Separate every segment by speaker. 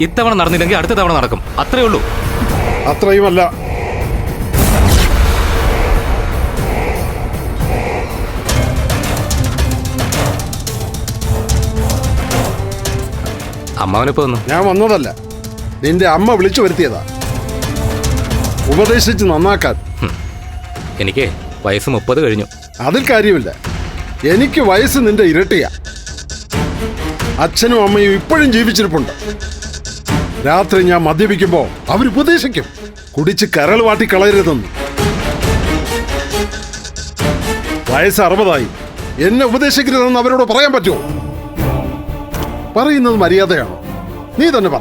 Speaker 1: ഇത്തവണ നടന്നില്ലെങ്കിൽ അടുത്ത തവണ നടക്കും. അത്രേ ഉള്ളൂ.
Speaker 2: അത്രയുമല്ല.
Speaker 1: അമ്മാവനിപ്പോ വന്നു.
Speaker 2: ഞാൻ വന്നതല്ല. നിന്റെ അമ്മ വിളിച്ചു വരുത്തിയതാ. ഉപദേശിച്ച് നന്നാക്കാൻ.
Speaker 1: എനിക്ക് വയസ്സ് മുപ്പത് കഴിഞ്ഞു.
Speaker 2: അതിൽ കാര്യമില്ല. എനിക്ക് വയസ്സ് നിന്റെ ഇരട്ടിയാ. അച്ഛനും അമ്മയും ഇപ്പോഴും ജീവിച്ചിരിപ്പുണ്ട്. രാത്രി ഞാൻ മദ്യപിക്കുമ്പോ അവരുപദേശിക്കും കുടിച്ച് കരൾ വാട്ടി കളയരുതെന്ന്. വയസ്സ് അറുപതായി. എന്നെ ഉപദേശിക്കരുതെന്ന് അവരോട് പറയാൻ പറ്റുമോ? പറയുന്നത് മര്യാദയാണോ? നീ തന്നെ പറ.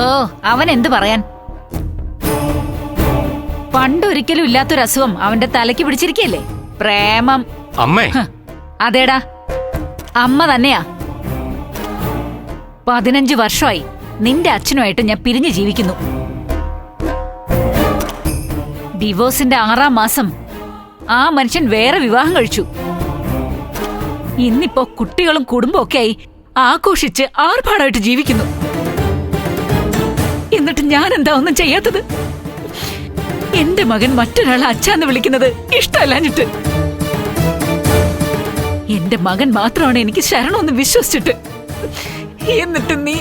Speaker 3: ഓ അവൻ എന്ത് പറയാൻ? പണ്ടൊരിക്കലും ഇല്ലാത്തൊരു അസുഖം അവന്റെ തലയ്ക്ക് പിടിച്ചിരിക്കല്ലേ? പ്രേമം.
Speaker 1: അമ്മേ.
Speaker 3: അതേടാ. അമ്മ തന്നെയാ. പതിനഞ്ച് വർഷമായി നിന്റെ അച്ഛനുമായിട്ട് ഞാൻ പിരിഞ്ഞു ജീവിക്കുന്നു. ഡിവോഴ്സിന്റെ ആറാം മാസം ആ മനുഷ്യൻ വേറെ വിവാഹം കഴിച്ചു. ഇന്നിപ്പോ കുട്ടികളും കുടുംബവും ഒക്കെ ആയി ആഘോഷിച്ച് ആർഭാടമായിട്ട് ജീവിക്കുന്നു. എന്നിട്ട് ഞാൻ എന്താ ഒന്നും ചെയ്യാത്തത്? എന്റെ മകൻ മറ്റൊരാളെ അച്ഛാന്ന് വിളിക്കുന്നത് ഇഷ്ടമല്ലാഞ്ഞിട്ട്. എന്റെ മകൻ മാത്രമാണ് എനിക്ക് ശരണമെന്ന് വിശ്വസിച്ചിട്ട്. എന്നിട്ട് നീ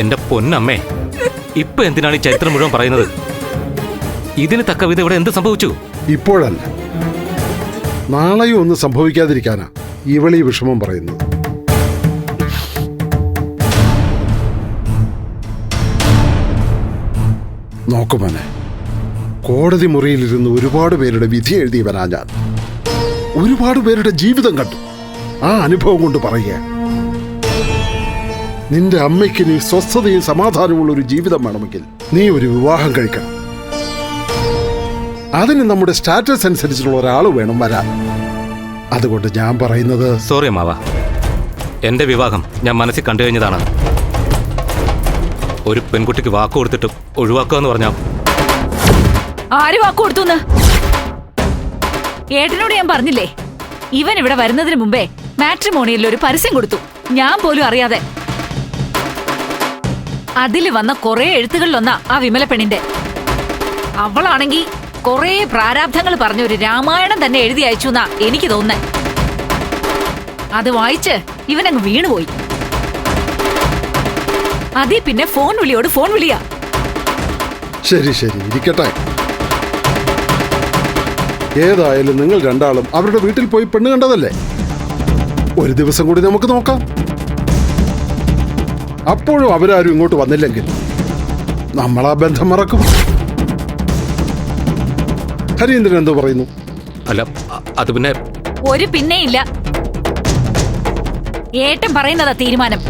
Speaker 1: എന്റെ പൊന്നമ്മേ ഇപ്പൊ എന്തിനാണ് ഈ ചരിത്രം മുഴുവൻ പറയുന്നത്? ഇതിന് തക്ക വിധ ഇവിടെ എന്ത് സംഭവിച്ചു?
Speaker 2: ഇപ്പോഴല്ല. നാളെയും ഒന്നും സംഭവിക്കാതിരിക്കാനാ ഇവളീ വിഷമം പറയുന്നത്. നോക്കുമനെ കോടതി മുറിയിലിരുന്ന് ഒരുപാട് പേരുടെ വിധി എഴുതിയവനാ ഞാൻ. ഒരുപാട് പേരുടെ ജീവിതം കണ്ടു. ആ അനുഭവം കൊണ്ട് പറയുക നിന്റെ അമ്മയ്ക്ക് നീ സ്വസ്ഥതയും സമാധാനമുള്ള ഒരു ജീവിതം വേണമെങ്കിൽ നീ ഒരു വിവാഹം കഴിക്കണം. അതിന് നമ്മുടെ സ്റ്റാറ്റസ് അനുസരിച്ചുള്ള ഒരാൾ വേണം വരാൻ. അതുകൊണ്ട് ഞാൻ പറയുന്നത്
Speaker 1: സോറി മാവ. എന്റെ വിവാഹം ഞാൻ മനസ്സിൽ കണ്ടു കഴിഞ്ഞതാണ്. ഒരു പെൺകുട്ടിക്ക് വാക്ക് കൊടുത്തിട്ട് ഒഴിവാക്കുക എന്ന് പറഞ്ഞാൽ
Speaker 3: ആര് വാക്കു കൊടുത്തുന്ന്? ഏട്ടനോട് ഞാൻ പറഞ്ഞില്ലേ ഇവൻ ഇവിടെ വരുന്നതിന് മുമ്പേ മാട്രിമോണിയിൽ ഒരു പരസ്യം കൊടുത്തു. ഞാൻ പോലും അറിയാതെ. അതിൽ വന്ന കുറെ എഴുത്തുകളിലൊന്നാ ആ വിമല പെണ്ണിന്റെ. അവളാണെങ്കി കുറെ പ്രാരാബ്ധങ്ങൾ പറഞ്ഞ ഒരു രാമായണം തന്നെ എഴുതി അയച്ചു എന്നാ എനിക്ക് തോന്നുന്നേ. അത് വായിച്ച് ഇവനങ്ങ് വീണുപോയി. അതീ പിന്നെ ഫോൺ വിളിയോട് ഫോൺ വിളിയാ.
Speaker 2: ശരി ശരി. ഇരിക്കട്ടെ. ഏതായാലും നിങ്ങൾ രണ്ടാളും അവരുടെ വീട്ടിൽ പോയി പെണ്ണ് കണ്ടതല്ലേ? ഒരു ദിവസം കൂടി നമുക്ക് നോക്കാം. അപ്പോഴും അവരാരും ഇങ്ങോട്ട് വന്നില്ലെങ്കിൽ നമ്മൾ ആ ബന്ധം മറക്കും. ഹരീന്ദ്രൻ എന്തോ പറയുന്നു?
Speaker 1: അല്ല അത് പിന്നെ
Speaker 3: ഒരു പിന്നെയില്ല ഏട്ടൻ പറയുന്നതാ തീരുമാനം.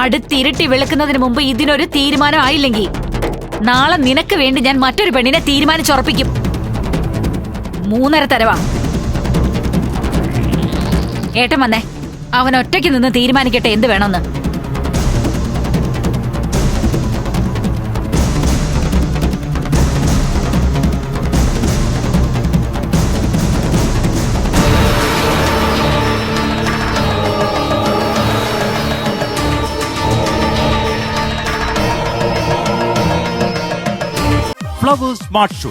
Speaker 3: അടുത്തിരുട്ടി വെളുക്കുന്നതിന് മുമ്പ് ഇതിനൊരു തീരുമാനം ആയില്ലെങ്കിൽ നാളെ നിനക്ക് വേണ്ടി ഞാൻ മറ്റൊരു പെണ്ണിനെ തീരുമാനിച്ചുറപ്പിക്കും. മൂന്നര തരവാ. ഏട്ടൻ വന്നേ. അവൻ ഒറ്റയ്ക്ക് നിന്ന് തീരുമാനിക്കട്ടെ എന്ത് വേണമെന്ന്.
Speaker 4: Flowers smart show